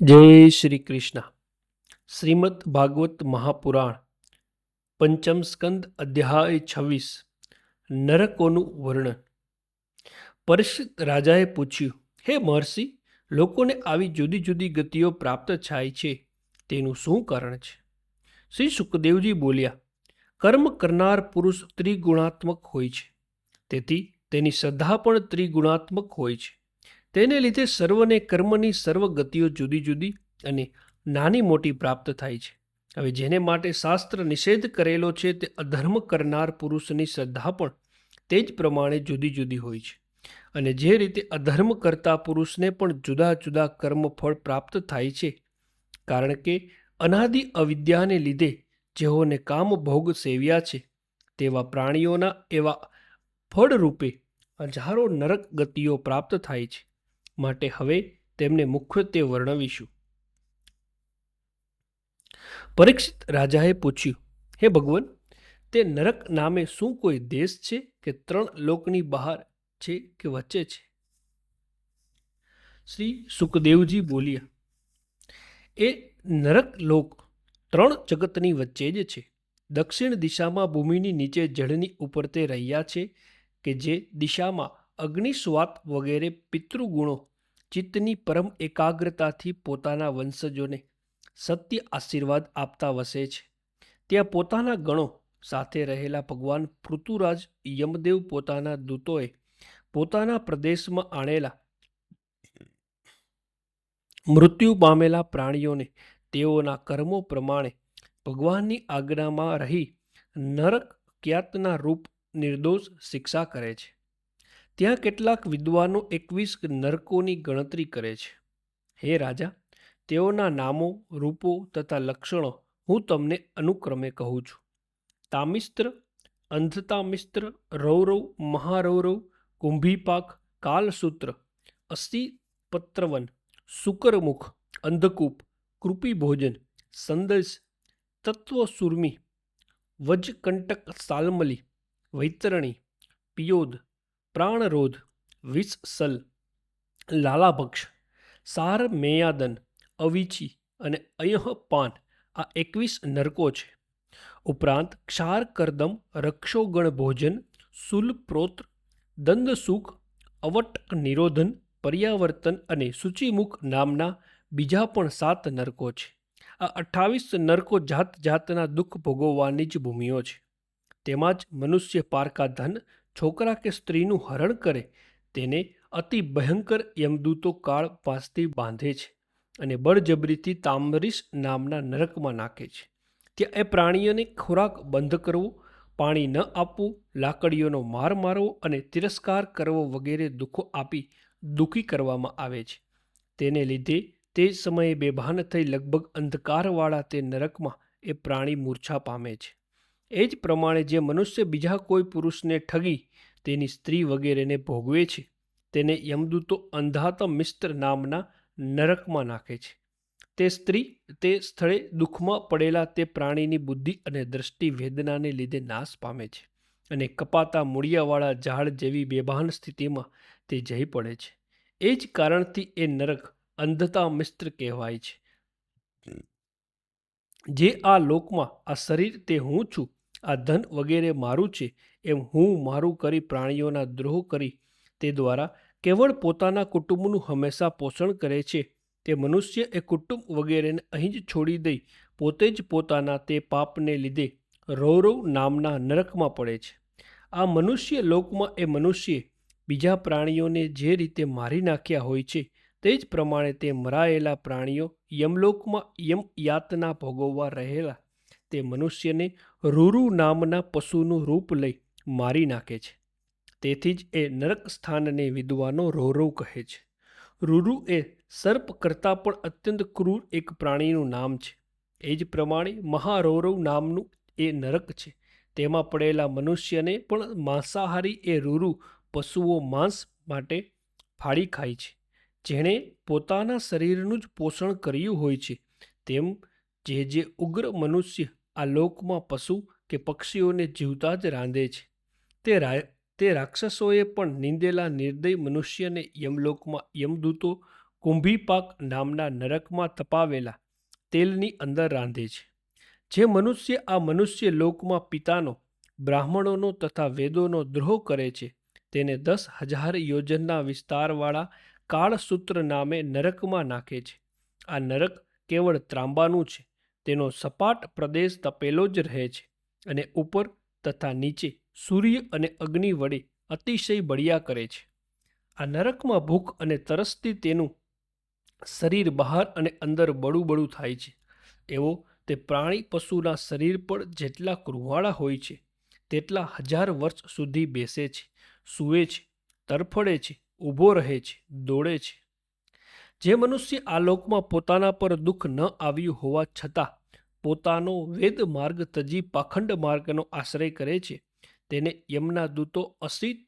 જય શ્રી કૃષ્ણ. શ્રીમદ ભાગવત મહાપુરાણ, પંચમ સ્કંદ અધ્યાય છવ્વીસ, નરકોનું વર્ણન. પરિષિત રાજાએ પૂછ્યું, હે મહર્ષિ, લોકોને આવી જુદી જુદી ગતિઓ પ્રાપ્ત થાય છે, તેનું શું કારણ છે? શ્રી સુખદેવજી બોલ્યા, કર્મ કરનાર પુરુષ ત્રિગુણાત્મક હોય છે, તેથી તેની શ્રદ્ધા પણ ત્રિગુણાત્મક હોય છે. તેને લીધે સર્વને કર્મની સર્વ ગતિઓ જુદી જુદી અને નાની મોટી પ્રાપ્ત થાય છે. હવે જેને માટે શાસ્ત્ર નિષેધ કરેલો છે તે અધર્મ કરનાર પુરુષની શ્રદ્ધા પણ તે જ પ્રમાણે જુદી જુદી હોય છે. અને જે રીતે અધર્મ કરતા પુરુષને પણ જુદા જુદા કર્મફળ પ્રાપ્ત થાય છે, કારણ કે અનાદિ અવિદ્યાને લીધે જેઓને કામ ભોગ સેવ્યા છે, તેવા પ્રાણીઓના એવા ફળરૂપે હજારો નરક ગતિઓ પ્રાપ્ત થાય છે. માટે હવે તેમને મુખ્યત્વે વર્ણવીશું. પરીક્ષિત રાજાએ પૂછ્યું, હે ભગવાન, તે નરક નામે શું કોઈ દેશ છે કે ત્રણ લોકની બહાર છે કે વચ્ચે છે? શ્રી સુખદેવજી બોલ્યા, એ નરક લોક ત્રણ જગતની વચ્ચે જ છે. દક્ષિણ દિશામાં ભૂમિની નીચે જળની ઉપર તે રહ્યા છે કે જે દિશામાં અગ્નિસ્વાત વગેરે પિતૃગુણો ચિત્તની પરમ એકાગ્રતાથી પોતાના વંશજોને સત્ય આશીર્વાદ આપતા વસે છે. ત્યાં પોતાના ગણો સાથે રહેલા ભગવાન પૃથુરાજ યમદેવ પોતાના દૂતોએ પોતાના પ્રદેશમાં આણેલા મૃત્યુ પામેલા પ્રાણીઓને તેઓના કર્મો પ્રમાણે ભગવાનની આજ્ઞામાં રહી નરક ક્યાતના રૂપ નિર્દોષ શિક્ષા કરે છે. ત્યાં કેટલાક વિદ્વાનો એકવીસ નરકોની ગણતરી કરે છે. હે રાજા, તેઓના નામો, રૂપો તથા લક્ષણો હું તમને અનુક્રમે કહું છું. તામિસ્ત્ર, અંધતામિસ્ત્ર, રૌરવ, મહારૌરવ, કુંભીપાક, કાલસૂત્ર અસ્થિપત્રવન શુકરમુખ, અંધકૂપ, કૃપિભોજન સંદેશ તત્વસુર્મી, વજકંટક સાલમલી, વૈતરણી, પિયોદ પ્રાણરોધ વિષસલ લાલાભક્ષ, સાર મેયાદન, અવિચી અને અયહપાન આ એકવીસ નરકો છે. ઉપરાંત ક્ષાર કરદમ, રક્ષોગણ ભોજન સુલપ્રોત્ર દંદસુખ અવટક નિરોધન, પર્યાવર્તન અને સૂચિમુખ નામના બીજા પણ સાત નરકો છે. આ અઠ્ઠાવીસ નરકો જાત જાતના દુઃખ ભોગવવાની જ ભૂમિઓ છે. તેમાં જ મનુષ્ય પારકા ધન છોકરા કે સ્ત્રીનું હરણ કરે, તેને અતિ ભયંકર યમદૂતો કાળ પાસથી બાંધે છે અને બળજબરીથી તામરીશ નામના નરકમાં નાખે છે. ત્યાં એ પ્રાણીઓને ખોરાક બંધ કરવો, પાણી ન આપવું, લાકડીઓનો માર મારવો અને તિરસ્કાર કરવો વગેરે દુઃખો આપી દુઃખી કરવામાં આવે છે. તેને લીધે તે સમયે બેભાન થઈ લગભગ અંધકારવાળા તે નરકમાં એ પ્રાણી મૂર્છા પામે છે. એ જ પ્રમાણે જે મનુષ્ય બીજા કોઈ પુરુષને ઠગી, તેની સ્ત્રી વગેરેને ભોગવે છે. તેને યમદૂતો અંધાતમ મિસ્ત્ર નામના નરકમાં નાખે છે. તે સ્ત્રી તે સ્થળે દુઃખમાં પડેલા તે પ્રાણીની બુદ્ધિ અને દ્રષ્ટિ વેદનાને લીધે નાશ પામે છે અને કપાતા મૂળિયાવાળા ઝાડ જેવી બેભાન સ્થિતિમાં તે જઈ પડે છે. એ જ કારણથી એ નરક અંધતા મિસ્ત્ર કહેવાય છે. જે આ લોકમાં આ શરીર તે હું છું, આ ધન વગેરે મારું છે, એમ હું મારું કરી પ્રાણીઓના દ્રોહ કરી તે દ્વારા કેવળ પોતાના કુટુંબનું હંમેશા પોષણ કરે છે. તે મનુષ્ય એ કુટુંબ વગેરેને અહીં જ છોડી દઈ પોતે જ પોતાના તે પાપને લીધે રૌરવ નામના નરકમાં પડે છે. આ મનુષ્ય લોકમાં એ મનુષ્ય બીજા પ્રાણીઓને જે રીતે મારી નાખ્યા હોય છે તે જ પ્રમાણે તે મરાયેલા પ્રાણીઓ યમલોકમાં યમ યાતના ભોગવવા રહેલા. તે મનુષ્યને રૂરુ નામના પશુનું રૂપ લઈ મારી નાખે છે. તેથી જ એ નરક સ્થાનને વિદ્વાનો રોરો કહે છે. રૂરુ એ સર્પ કરતાં પણ અત્યંત ક્રૂર એક પ્રાણીનું નામ છે. એ જ પ્રમાણે મહારૌરવ નામનું એ નરક છે. તેમાં પડેલા મનુષ્યને પણ માંસાહારી એ રૂરુ પશુઓ માંસ માટે ફાળી ખાય છે. જેણે પોતાના શરીરનું જ પોષણ કર્યું હોય છે, તેમ જે જે ઉગ્ર મનુષ્ય આ લોકમાં પશુ કે પક્ષીઓને જીવતા જ રાંધે છે. તે રા તે રાક્ષસોએ પણ નિંદેલા નિર્દય મનુષ્યને યમલોકમાં યમદૂતો કુંભીપાક નામના નરકમાં તપાવેલા તેલની અંદર રાંધે છે. જે મનુષ્ય આ મનુષ્ય લોકમાં પિતાનો, બ્રાહ્મણોનો તથા વેદોનો દ્રોહ કરે છે તેને દસ હજાર યોજનના વિસ્તારવાળા કાળસૂત્ર નામે નરકમાં નાખે છે. આ નરક કેવળ ત્રાંબાનું છે, તેનો સપાટ પ્રદેશ તપેલો જ રહે છે અને ઉપર તથા નીચે સૂર્ય અને અગ્નિ વડે અતિશય બળિયા કરે છે. આ નરકમાં ભૂખ અને તરસથી તેનું શરીર બહાર અને અંદર બળું બળું થાય છે. એવો તે પ્રાણી પશુના શરીર પર જેટલા કૃવાળા હોય છે, તેટલા હજાર વર્ષ સુધી બેસે છે. સૂવે છે, તરફડે છે, ઊભો રહે છે, દોડે છે. જે મનુષ્ય આ લોકમાં પોતાના પર દુઃખ ન આવ્યું હોવા છતાં પોતાનો વેદ માર્ગ તજી પાખંડ માર્ગનો આશ્રય કરે છે, તેને યમના દૂતો અસી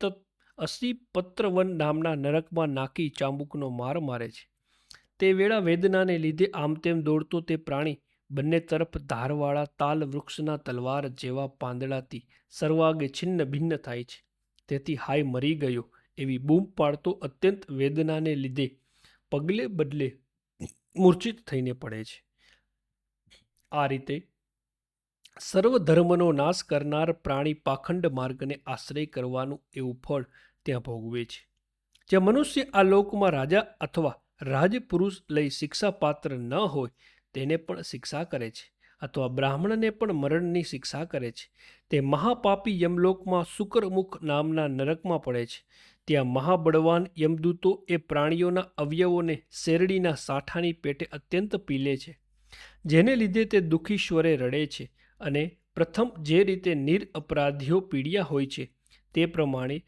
અસી પત્રવન નામના નરકમાં નાખી ચાંબુકનો માર મારે છે. તે વેળા વેદનાને લીધે આમ તેમ દોડતો તે પ્રાણી બંને તરફ ધારવાળા તાલ વૃક્ષના તલવાર જેવા પાંદડાથી સર્વાગે છિન્ન ભિન્ન થાય છે. તેથી હાય મરી ગયો. એવી બૂમ પાડતો અત્યંત વેદનાને લીધે પગલે બદલે મૂર્છિત થઈને પડે છે. આ રીતે સર્વ ધર્મનો નાશ કરનાર પ્રાણી પાખંડ માર્ગને આશ્રય કરવાનું એવું ફળ ત્યાં ભોગવે છે. જે મનુષ્ય આ લોકમાં રાજા અથવા રાજપુરુષ લઈ શિક્ષાપાત્ર ન હોય, તેને પણ શિક્ષા કરે છે. અથવા બ્રાહ્મણને પણ મરણની શિક્ષા કરે છે. તે મહાપાપી યમલોકમાં શુકરમુખ નામના નરકમાં પડે છે. ત્યાં મહાબળવાન યમદૂતો એ પ્રાણીઓના અવયવોને શેરડીના સાઠાની પેટે અત્યંત પીલે છે. જેને લીધે તે દુઃખી સ્વરે રડે છે અને પ્રથમ જે રીતે નિર અપરાધીઓ પીડ્યા હોય છે તે પ્રમાણે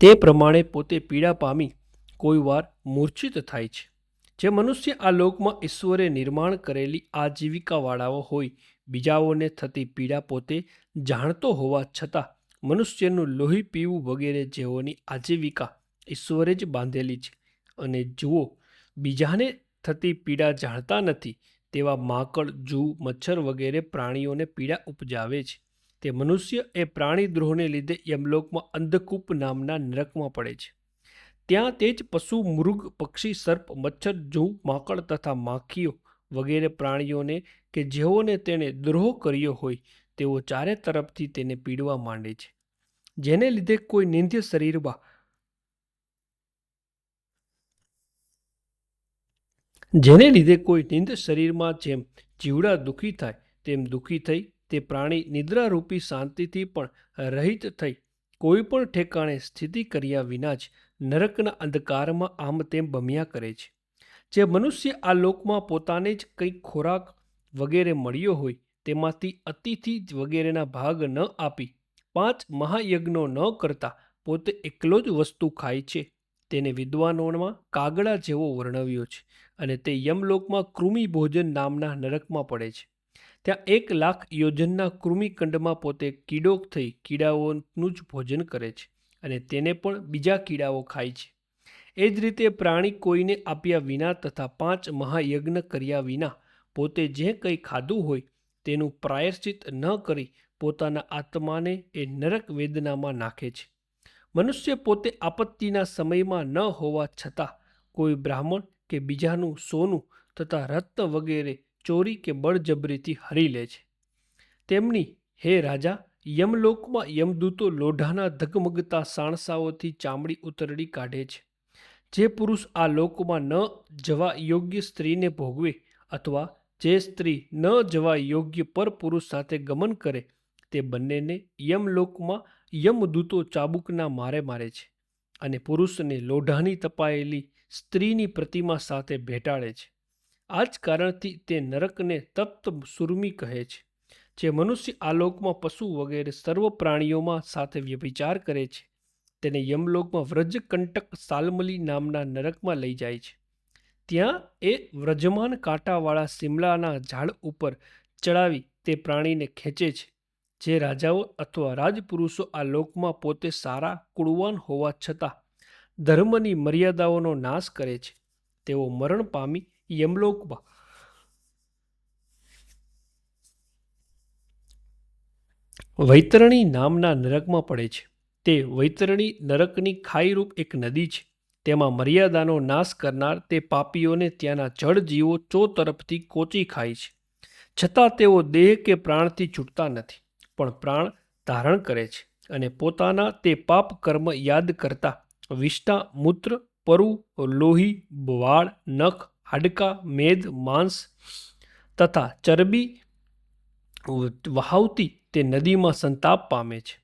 તે પ્રમાણે પોતે પીડા પામી કોઈ વાર મૂર્છિત થાય છે. જે મનુષ્ય આ લોકમાં ઈશ્વરે નિર્માણ કરેલી આજીવિકાવાળાઓ હોય, બીજાઓને થતી પીડા પોતે જાણતો હોવા છતાં મનુષ્યનું લોહી પીવું વગેરે જેઓની આજીવિકા ઈશ્વરે જ બાંધેલી છે. અને જુઓ, બીજાને થતી પીડા જાણતા નથી તેવા માકડ, જૂ, મચ્છર વગેરે પ્રાણીઓને પીડા ઉપજાવે છે. તે મનુષ્ય એ પ્રાણી દ્રોહને લીધે યમલોકમાં અંધકૂપ નામના નરકમાં પડે છે. ત્યાં તે જ પશુ, મૃગ, પક્ષી, સર્પ, મચ્છર, જૂ, માકડ તથા માખીઓ વગેરે પ્રાણીઓને કે જેઓને તેણે દ્રોહ કર્યો હોય, તેઓ ચારે તરફથી તેને પીડવા માંડે છે. જેને લીધે કોઈ નિંદ્ય શરીરમાં જેને લીધે કોઈ નિંદ શરીરમાં જેમ જીવડા દુઃખી થાય, તેમ દુઃખી થઈ, તે પ્રાણી નિદ્રારૂપી શાંતિથી પણ રહિત થઈ, કોઈ પણ ઠેકાણે સ્થિતિ કર્યા વિના જ નરકના અંધકારમાં આમ તેમ બમ્યા કરે છે. જે મનુષ્ય આ લોકમાં પોતાને જ કંઈક ખોરાક વગેરે મળ્યો હોય, તેમાંથી અતિથિ વગેરેના ભાગ ન આપી, પાંચ મહાયજ્ઞો ન કરતા, પોતે એકલો જ વસ્તુ ખાય છે. તેને વિદ્વાનોમાં કાગડા જેવો વર્ણવ્યો છે અને તે યમલોકમાં કૃમિ ભોજન નામના નરકમાં પડે છે. ત્યાં એક લાખ યોજનના કૃમિકંડમાં પોતે કીડો થઈ કીડાઓનું જ ભોજન કરે છે. અને તેને પણ બીજા કીડાઓ ખાય છે. એ જ રીતે પ્રાણી કોઈને આપ્યા વિના તથા પાંચ મહાયજ્ઞ કર્યા વિના પોતે જે કંઈ ખાધું હોય તેનું પ્રાયશ્ચિત ન કરી પોતાના આત્માને એ નરક વેદનામાં નાખે છે. મનુષ્ય પોતે આપત્તિના સમયમાં ન હોવા છતાં કોઈ બ્રાહ્મણ કે બીજાનું સોનું તથા રત્ન વગેરે ચોરી કે બળજબરીથી હરી લે છે. તેમની, હે રાજા યમલોકમાં યમદૂતો લોઢાના ધગમગતા સાણસાઓથી ચામડી ઉતરડી કાઢે છે. જે પુરુષ આ લોકમાં ન જવા યોગ્ય સ્ત્રીને ભોગવે અથવા જે સ્ત્રી ન જવા યોગ્ય પર પુરુષ સાથે ગમન કરે, તે બંનેને યમલોકમાં યમદૂતો ચાબુકના મારે મારે છે અને પુરુષને લોઢાની તપાયેલી સ્ત્રીની પ્રતિમા સાથે ભેટાડે છે. આ જ કારણથી તે નરકને તપ્ત સુરમી કહે છે. જે મનુષ્ય આલોકમાં પશુ વગેરે સર્વ પ્રાણીઓમાં સાથે વ્યભિચાર કરે છે, તેને યમલોકમાં વ્રજકંટક સાલમલી નામના નરકમાં લઈ જાય છે. ત્યાં એ વ્રજમાન કાંટાવાળા શિમલાના ઝાડ ઉપર ચડાવી તે પ્રાણીને ખેંચે છે. જે રાજાઓ અથવા રાજપુરુષો આ લોકમાં પોતે સારા કુળવાન હોવા છતાં ધર્મની મર્યાદાઓનો નાશ કરે છે. તેઓ મરણ પામી યમલોકમાં વૈતરણી નામના નરકમાં પડે છે. તે વૈતરણી નરકની ખાઈરૂપ એક નદી છે. તેમાં મર્યાદાનો નાશ કરનાર તે પાપીઓને ત્યાંના જળજીવો ચો તરફથી કોચી ખાય છે. છતાં તેઓ દેહ કે પ્રાણથી છૂટતા નથી, પણ પ્રાણ ધારણ કરે છે અને પોતાના તે પાપ કર્મ યાદ કરતા વિષ્ટા, મૂત્ર, પરુ, લોહી વાળ નખ, હાડકા, મેદ, માંસ તથા ચરબી વહાવતી તે નદીમાં સંતાપ પામે છે.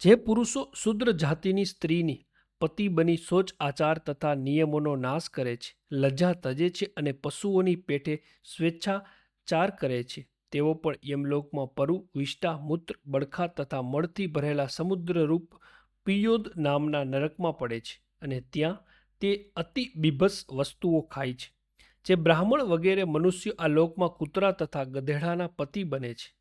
જે પુરુષો શુદ્ર જાતિની સ્ત્રીની પતિ બની સોચ, આચાર તથા નિયમોનો નાશ કરે છે. લજ્જા તજે છે અને પશુઓની પેઠે સ્વેચ્છાચાર કરે છે. તેઓ પણ યમલોકમાં પરુ, વિષ્ટા, મૂત્ર, બળખા તથા મળથી ભરેલા સમુદ્રરૂપ પિયોદ નામના નરકમાં પડે છે અને ત્યાં તે અતિ બીભત્સ વસ્તુઓ ખાય છે. જે બ્રાહ્મણ વગેરે મનુષ્યો આ લોકમાં કૂતરા તથા ગધેડાના પતિ બને છે.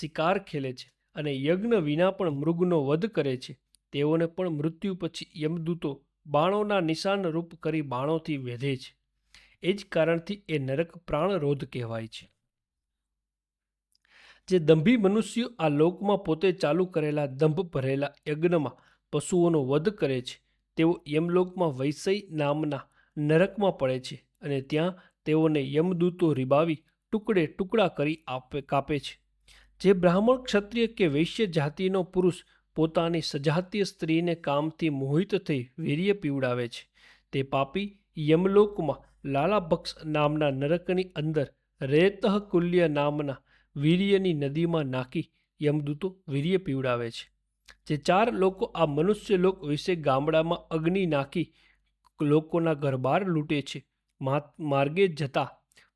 શિકાર ખેલે છે અને યજ્ઞ વિના પણ મૃગનો વધ કરે છે. તેઓને પણ મૃત્યુ પછી યમદૂતો બાણોના નિશાન રૂપ કરી બાણોથી વેધે છે. એ જ કારણથી એ નરક પ્રાણરોધ કહેવાય છે. જે દંભી મનુષ્યો આ લોકમાં પોતે ચાલુ કરેલા દંભ ભરેલા યજ્ઞમાં પશુઓનો વધ કરે છે, તેઓ યમલોકમાં વૈસય નામના નરકમાં પડે છે અને ત્યાં તેઓને યમદૂતો રીબાવી ટુકડે ટુકડા કરી આપે, કાપે છે. જે બ્રાહ્મણ ક્ષત્રિય કે વૈશ્ય જાતિનો પુરુષ પોતાની સજાતીય સ્ત્રીને કામથી મોહિત થઈ વીર્ય પીવડાવે છે. તે પાપી યમલોકમાં લાલાભક્ષ નામના નરકની અંદર રેતઃ કુલ્ય નામના વીર્યની નદીમાં નાખી યમદૂતો વીર્ય પીવડાવે છે. જે ચાર લોકો આ મનુષ્ય લોક વિશે ગામડામાં અગ્નિ નાખી લોકોના ઘરબાર લૂંટે છે. માર્ગે જતા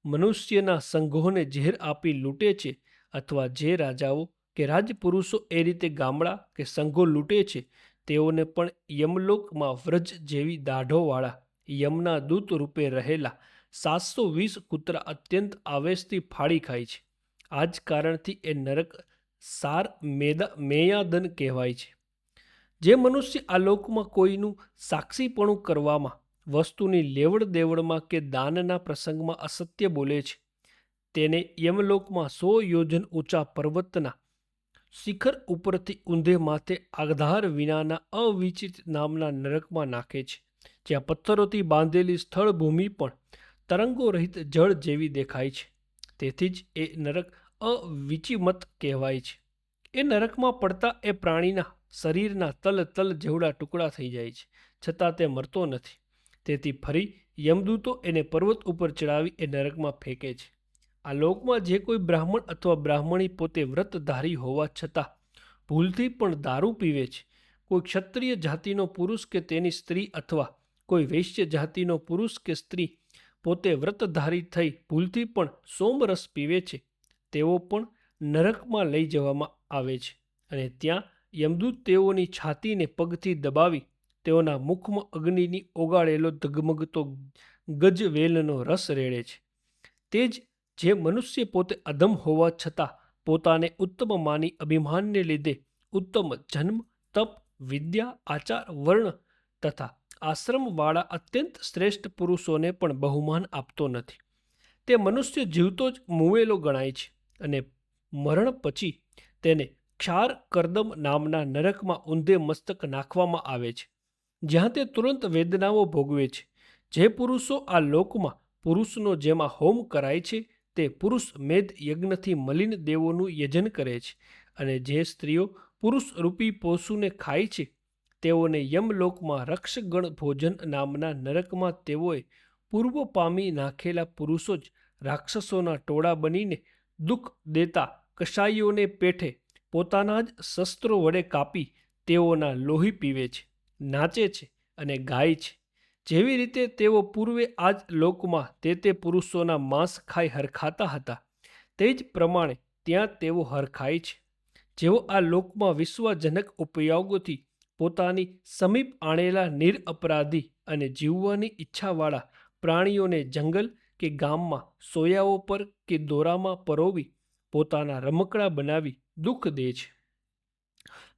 મનુષ્યના સંઘોને ઝેર આપી લૂંટે છે. અથવા જે રાજાઓ કે રાજપુરુષો એ રીતે ગામડા કે સંઘો લૂંટે છે, તેઓને પણ યમલોકમાં વ્રજ જેવી દાઢોવાળા, યમના દૂત રૂપે રહેલા સાતસો વીસ કૂતરા અત્યંત આવેશથી ફાળી ખાય છે. આ જ કારણથી એ નરક સાર મેદા મેયાદન કહેવાય છે. જે મનુષ્ય આ લોકમાં કોઈનું સાક્ષીપણું કરવામાં, વસ્તુની લેવડ દેવડમાં કે દાનના પ્રસંગમાં અસત્ય બોલે છે તેને યમલોકમાં સો યોજન ઊંચા પર્વતના શિખર ઉપરથી ઊંધે માથે આધાર વિનાના અવિચિત નામના નરકમાં નાખે છે, જ્યાં પથ્થરોથી બાંધેલી સ્થળ ભૂમિ પણ તરંગો રહિત જળ જેવી દેખાય છે. તેથી જ એ નરક અવિચિમત કહેવાય છે. એ નરકમાં પડતા એ પ્રાણીના શરીરના તલ તલ જેવડા ટુકડા થઈ જાય છે, છતાં તે મરતો નથી. તેથી ફરી યમદૂતો એને પર્વત ઉપર ચડાવી એ નરકમાં ફેંકે છે. આ લોકમાં જે કોઈ બ્રાહ્મણ અથવા બ્રાહ્મણી પોતે વ્રતધારી હોવા છતાં ભૂલથી પણ દારૂ પીવે છે. કોઈ ક્ષત્રિય જાતિનો પુરુષ કે તેની સ્ત્રી અથવા કોઈ વૈશ્ય જાતિનો પુરુષ કે સ્ત્રી પોતે વ્રતધારી થઈ ભૂલથી પણ સોમરસ પીવે છે. તેઓ પણ નરકમાં લઈ જવામાં આવે છે અને ત્યાં યમદૂત તેઓની છાતીને પગથી દબાવી તેઓના મુખમાં અગ્નિની ઓગાળેલો ધગમગતો ગજવેલનો રસ રેડે છે. તે જ જે મનુષ્ય પોતે અધમ હોવા છતાં પોતાને ઉત્તમ માની અભિમાનને લીધે ઉત્તમ જન્મ, તપ, વિદ્યા, આચાર, વર્ણ તથા આશ્રમવાળા અત્યંત શ્રેષ્ઠ પુરુષોને પણ બહુમાન આપતો નથી. તે મનુષ્ય જીવતો જ મુવેલો ગણાય છે અને મરણ પછી તેને ક્ષાર કરદમ નામના નરકમાં ઊંધે મસ્તક નાખવામાં આવે છે, જ્યાં તે તુરંત વેદનાઓ ભોગવે છે. જે પુરુષો આ લોકમાં પુરુષનો જેમાં હોમ કરાય છે તે પુરુષ મેદ યજ્ઞથી મલિન દેવોનું યજન કરે છે અને જે સ્ત્રીઓ પુરુષ રૂપી પોષુને ખાય છે, તેઓને યમલોકમાં રક્ષગણ ભોજન નામના નરકમાં તેઓએ પૂર્વ પામી નાખેલા પુરુષો જ રાક્ષસોના ટોળા બનીને દુઃખ દેતા કસાઈઓને પેઠે પોતાના જ શસ્ત્રો વડે કાપી તેઓના લોહી પીવે છે, નાચે છે અને ગાય છે. જેવી રીતે તેઓ પૂર્વે આ જ લોકમાં તે તે પુરુષોના માંસ ખાઈ હરખાતા હતા, તે જ પ્રમાણે ત્યાં તેઓ હરખાય છે. જેઓ આ લોકમાં વિશ્વજનક ઉપયોગોથી પોતાની સમીપ આણેલા નિરઅપરાધી અને જીવવાની ઈચ્છાવાળા પ્રાણીઓને જંગલ કે ગામમાં સોયાઓ પર કે દોરામાં પરોવી પોતાના રમકડા બનાવી દુઃખ દે છે.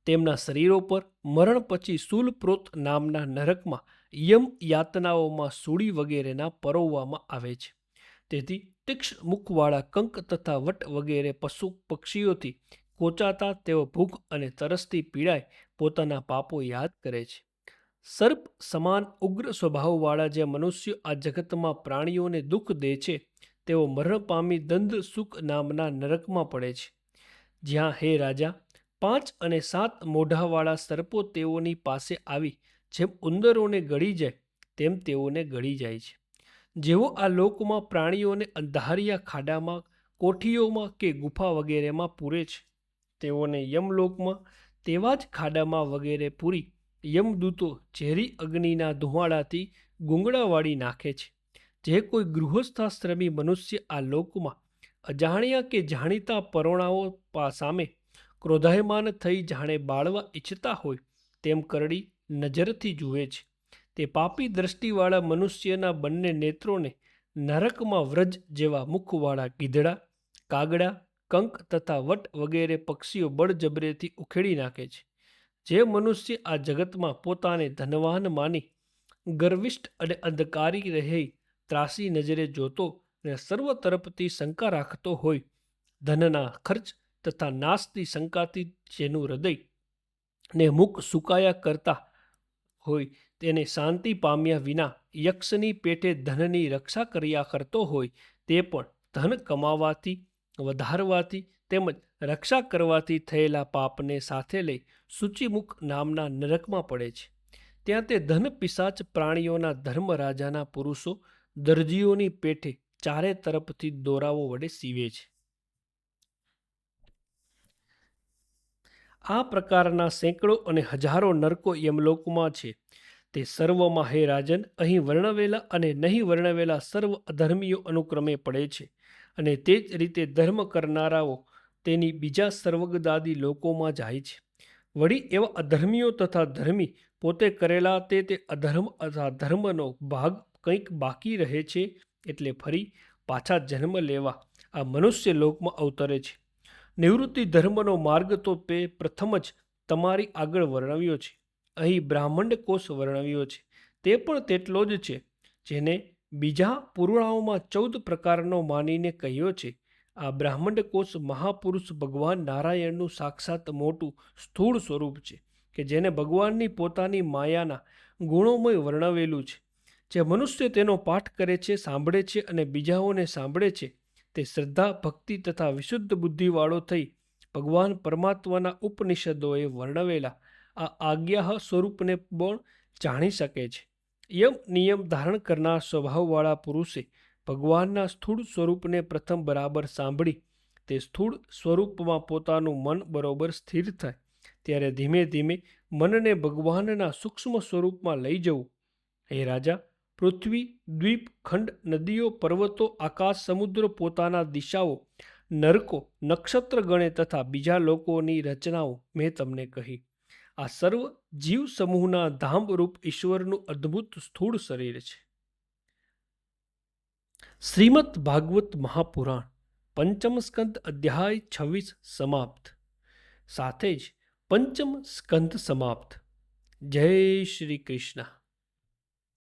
તેમના શરીરો પર મરણ પછી સુલપ્રોત નામના નરકમાં યમ યાતનાઓમાં સૂડી વગેરેના પરોવવામાં આવે છે. તેથી તીક્ષ્ણ મુખવાળા, કંક તથા વટ વગેરે પશુ પક્ષીઓથી કોચાતા, તેઓ ભૂખ અને તરસથી પીડાય પોતાના પાપો યાદ કરે છે. સર્પ સમાન ઉગ્ર સ્વભાવવાળા જે મનુષ્ય આ જગતમાં પ્રાણીઓને દુઃખ દે છે, તેઓ મરણ પામી દંદ સુખ નામના નરકમાં પડે છે. જ્યાં હે રાજા, પાંચ અને સાત મોઢાવાળા સર્પો તેઓની પાસે આવી જેમ ઉંદરોને ગળી જાય, તેમ તેઓને ગળી જાય છે. જેઓ આ લોકમાં પ્રાણીઓને અંધારિયા ખાડામાં, કોઠીઓમાં કે ગુફા વગેરેમાં પૂરે છે. તેઓને યમલોકમાં, તેવા જ ખાડામાં વગેરે પૂરી યમદૂતો ઝેરી અગ્નિના ધુમાડાથી ગુંગળાવાળી નાખે છે. જે કોઈ ગૃહસ્થાશ્રમી મનુષ્ય આ લોકમાં અજાણ્યા કે જાણીતા પરોણાઓ સામે ક્રોધાયમાન થઈ જાણે બાળવા ઈચ્છતા હોય, તેમ કરડી નજરથી જુએ છે. તે પાપી દ્રષ્ટિવાળા મનુષ્યના બંને નેત્રોને નરકમાં વ્રજ જેવા મુખવાળા ગીધડા, કાગડા, કંક તથા વટ વગેરે પક્ષીઓ બળજબરેથી ઉખેડી નાખે છે. જે મનુષ્ય આ જગતમાં પોતાને ધનવાન માની, ગર્વિષ્ઠ અને અંધકારી રહે ત્રાસી નજરે જોતો અને સર્વ તરફથી શંકા રાખતો હોય, ધનના ખર્ચ તથા નાશથી શંકાથી જેનું હૃદય ને મુખ સુકાયા કરતા હોય, તેને શાંતિ પામ્યા વિના યક્ષની પેટે ધનની રક્ષા કર્યા કરતો હોય, તે પણ ધન કમાવાથી, વધારવાથી તેમજ રક્ષા કરવાથી થયેલા પાપને સાથે લઈ સૂચિમુખ નામના નરકમાં પડે છે. ત્યાં તે ધન પિશાચ પ્રાણીઓના ધર્મ રાજાના પુરુષો દરજીઓની પેઠે ચારે તરફથી દોરાઓ વડે સીવે છે. આ પ્રકારના સેંકડો અને હજારો નરકો યમલોકમાં છે. તે સર્વમાં હે રાજન, અહીં વર્ણવેલા અને નહીં વર્ણવેલા સર્વ અધર્મીઓ અનુક્રમે પડે છે અને તે જ રીતે ધર્મ કરનારાઓ તેની બીજા સર્વગદાદી લોકોમાં જાય છે. વળી એવા અધર્મીઓ તથા ધર્મી પોતે કરેલા તે તે અધર્મ તથા ધર્મનો ભાગ કંઈક બાકી રહે છે એટલે ફરી પાછા જન્મ લેવા આ મનુષ્ય લોકમાં અવતરે છે. નિવૃત્તિ ધર્મનો માર્ગ તો તે પ્રથમ જ તમારી આગળ વર્ણવ્યો છે. અહીં બ્રાહ્મણ કોષ વર્ણવ્યો છે. તે પણ તેટલો જ છે, જેને બીજા પુરાણોમાં ચૌદ પ્રકારનો માનીને કહ્યો છે. આ બ્રાહ્મણ કોષ મહાપુરુષ ભગવાન નારાયણનું સાક્ષાત મોટું સ્થૂળ સ્વરૂપ છે, કે જેને ભગવાનની પોતાની માયાના ગુણોમય વર્ણવેલું છે. જે મનુષ્ય તેનો પાઠ કરે છે, સાંભળે છે અને બીજાઓને સાંભળે છે તે શ્રદ્ધા, ભક્તિ તથા વિશુદ્ધ બુદ્ધિવાળો થઈ ભગવાન પરમાત્માના ઉપનિષદોએ વર્ણવેલા આ આજ્ઞા સ્વરૂપને પણ જાણી શકે છે. યમ નિયમ ધારણ કરનાર સ્વભાવવાળા પુરુષે ભગવાનના સ્થૂળ સ્વરૂપને પ્રથમ બરાબર સાંભળી તે સ્થૂળ સ્વરૂપમાં પોતાનું મન બરોબર સ્થિર થાય ત્યારે ધીમે ધીમે મનને ભગવાનના સૂક્ષ્મ સ્વરૂપમાં લઈ જવું. હે રાજા પૃથ્વી, દ્વીપ, ખંડ, નદીઓ, પર્વતો, આકાશ, સમુદ્ર, પોતાના દિશાઓ, નરકો, નક્ષત્ર ગણે તથા બીજા લોકોની રચનાઓ મેં તમને કહી. આ સર્વ જીવ સમૂહના ધામરૂપ ઈશ્વરનું અદ્ભુત સ્થૂળ શરીર છે. શ્રીમદ ભાગવત મહાપુરાણ, પંચમ સ્કંદ અધ્યાય છવ્વીસ સમાપ્ત. સાથે જ પંચમ સ્કંદ સમાપ્ત. જય શ્રી કૃષ્ણ.